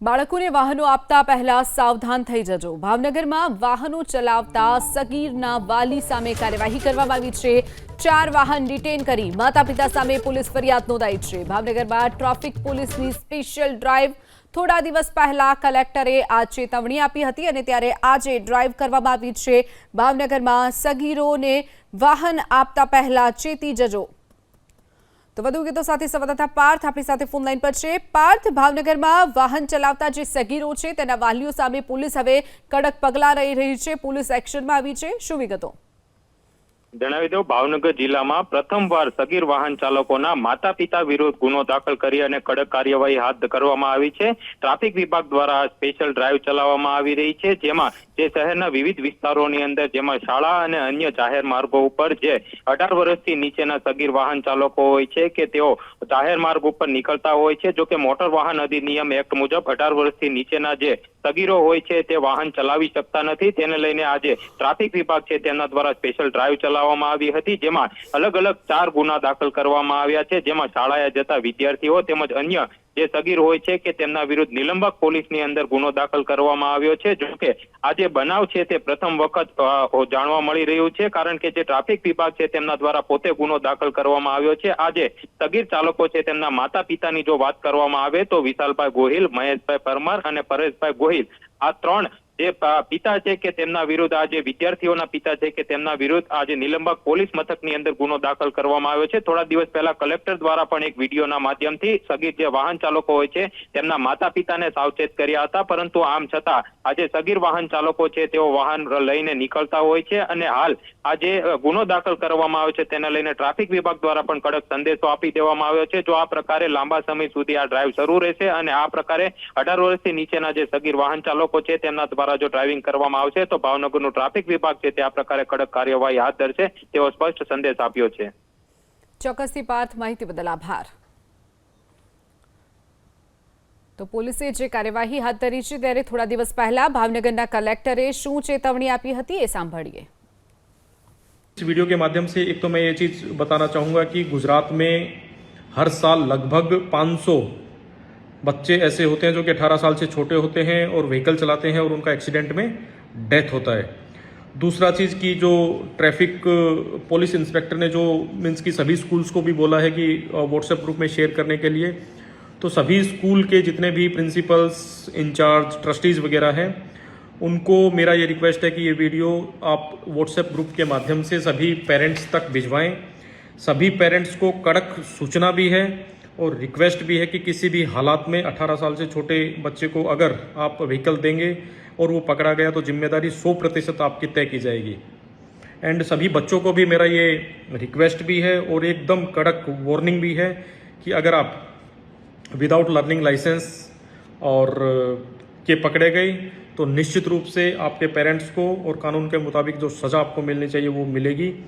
બાળકોને વાહનો આપતા પહેલા સાવધાન થઈ જજો. ભાવનગરમાં વાહનો ચલાવતા સગીરના વાલી સામે કાર્યવાહી કરવામાં આવી છે. ચાર વાહન ડિટેન કરી માતા પિતા સામે પોલીસ ફરિયાદ નોંધાઈ છે. ભાવનગરમાં ટ્રાફિક પોલીસની સ્પેશિયલ ડ્રાઈવ થોડા દિવસ પહેલા કલેક્ટરે આ ચેતવણી આપી હતી અને ત્યારે આજે ડ્રાઈવ કરવામાં આવી છે. ભાવનગરમાં સગીરોને વાહન આપતા પહેલા ચેતી જજો. તો વધુ વિગતો સાથે સંવાદદાતા પાર્થ આપણી સાથે ફોન લાઈન પર છે. પાર્થ, ભાવનગરમાં વાહન ચલાવતા જે સગીરો છે, તેના વાલીઓ સામે પોલીસ હવે કડક પગલાં લઈ રહી છે. પોલીસ એક્શનમાં આવી છે. શું વિગતો? જણાવી દઉં, ભાવનગર જિલ્લામાં પ્રથમવાર સગીર વાહન ચાલકોના માતા પિતા વિરુદ્ધ ગુનો દાખલ કરી અને કડક કાર્યવાહી હાથ કરવામાં આવી છે. ટ્રાફિક વિભાગ દ્વારા સ્પેશિયલ ડ્રાઈવ ચલાવવામાં આવી રહી છે, જેમાં જે શહેરના વિવિધ વિસ્તારોની અંદર, જેમાં શાળા અને અન્ય જાહેર માર્ગો ઉપર જે અઢાર વર્ષથી નીચેના સગીર વાહન ચાલકો હોય છે કે તેઓ જાહેર માર્ગ ઉપર નીકળતા હોય છે, જો કે મોટર વાહન અધિનિયમ એક્ટ મુજબ અઢાર વર્ષથી નીચેના જે સગીરો હોય છે, તે વાહન ચલાવી શકતા નથી. તેને લઈને આજે ટ્રાફિક વિભાગ છે તેના દ્વારા સ્પેશિયલ ડ્રાઈવ ચલાવવામાં આવી હતી, જેમાં અલગ અલગ ચાર ગુના દાખલ કરવામાં આવ્યા છે. જેમાં શાળાએ જતા વિદ્યાર્થીઓ તેમજ અન્ય જે સગીર હોય છે કે તેમના વિરુદ્ધ નિલંબક પોલીસની અંદર ગુનો દાખલ કરવામાં આવ્યો છે. જો કે આ જે બનાવ છે તે પ્રથમ વખત જાણવા મળી રહ્યું છે. કારણ કે જે ટ્રાફિક વિભાગ છે તેમના દ્વારા પોતે ગુનો દાખલ કરવામાં આવ્યો છે. આજે સગીર ચાલકો છે તેમના માતા પિતાની જો વાત કરવામાં આવે તો વિશાલભાઈ ગોહિલ, મહેશભાઈ પરમાર અને પરેશભાઈ ગોહિલ આ ત્રણ જે પિતા છે કે તેમના વિરુદ્ધ આજે, વિદ્યાર્થીઓના પિતા છે કે તેમના વિરુદ્ધ આજે નિલંબક પોલીસ મથકની અંદર ગુનો દાખલ કરવામાં આવ્યો છે. થોડા દિવસ પહેલા કલેક્ટર દ્વારા પણ એક વિડીયોના માધ્યમથી સગીર જે વાહન ચાલકો હોય છે, તેમના માતા પિતાને સાવચેત કર્યા હતા. પરંતુ આમ છતાં, આજે સગીર વાહન ચાલકો છે, તેઓ વાહન લઈને નીકળતા હોય છે અને હાલ આજે ગુનો દાખલ કરવામાં આવ્યો છે. તેને લઈને ટ્રાફિક વિભાગ દ્વારા પણ કડક સંદેશો આપી દેવામાં આવ્યો છે. જો આ પ્રકારે લાંબા સમય સુધી આ ડ્રાઈવ શરૂ રહેશે અને આ પ્રકારે અઢાર વર્ષથી નીચેના જે સગીર વાહન ચાલકો છે, તેમના દ્વારા જો ડ્રાઇવિંગ કરવામાં આવશે તો ભાવનગરનું ટ્રાફિક વિભાગ છે તે આ પ્રકારે કડક કાર્યવાહી હાથ ધરશે તેવો સ્પષ્ટ સંદેશ આપ્યો છે ચોક્કસથી પાર્થ માહિતી બદલ આભાર તો પોલીસે જે કાર્યવાહી હાથ ધરી છે ત્યારે થોડા દિવસ પહેલા ભાવનગરના કલેક્ટરે શું ચેતવણી આપી હતી એ સાંભળીએ इस वीडियो के माध्यम से एक तो मैं ये चीज़ बताना चाहूँगा कि गुजरात में हर साल लगभग 500 बच्चे ऐसे होते हैं जो कि 18 साल से छोटे होते हैं और व्हीकल चलाते हैं और उनका एक्सीडेंट में डेथ होता है। दूसरा चीज़ की जो ट्रैफ़िक पुलिस इंस्पेक्टर ने जो मीन्स की सभी स्कूल्स को भी बोला है कि व्हाट्सएप ग्रुप में शेयर करने के लिए तो सभी स्कूल के जितने भी प्रिंसिपल्स, इंचार्ज, ट्रस्टीज़ वगैरह हैं, उनको मेरा ये रिक्वेस्ट है कि ये वीडियो आप व्हाट्सएप ग्रुप के माध्यम से सभी पेरेंट्स तक भिजवाएँ। सभी पेरेंट्स को कड़क सूचना भी है और रिक्वेस्ट भी है कि किसी भी हालात में 18 साल से छोटे बच्चे को अगर आप व्हीकल देंगे और वो पकड़ा गया तो ज़िम्मेदारी 100 प्रतिशत आपकी तय की जाएगी। एंड सभी बच्चों को भी मेरा ये रिक्वेस्ट भी है और एकदम कड़क वार्निंग भी है कि अगर आप विदाउट लर्निंग लाइसेंस और के पकड़े गए तो निश्चित रूप से आपके पेरेंट्स को और कानून के मुताबिक जो सज़ा आपको मिलनी चाहिए, वो मिलेगी।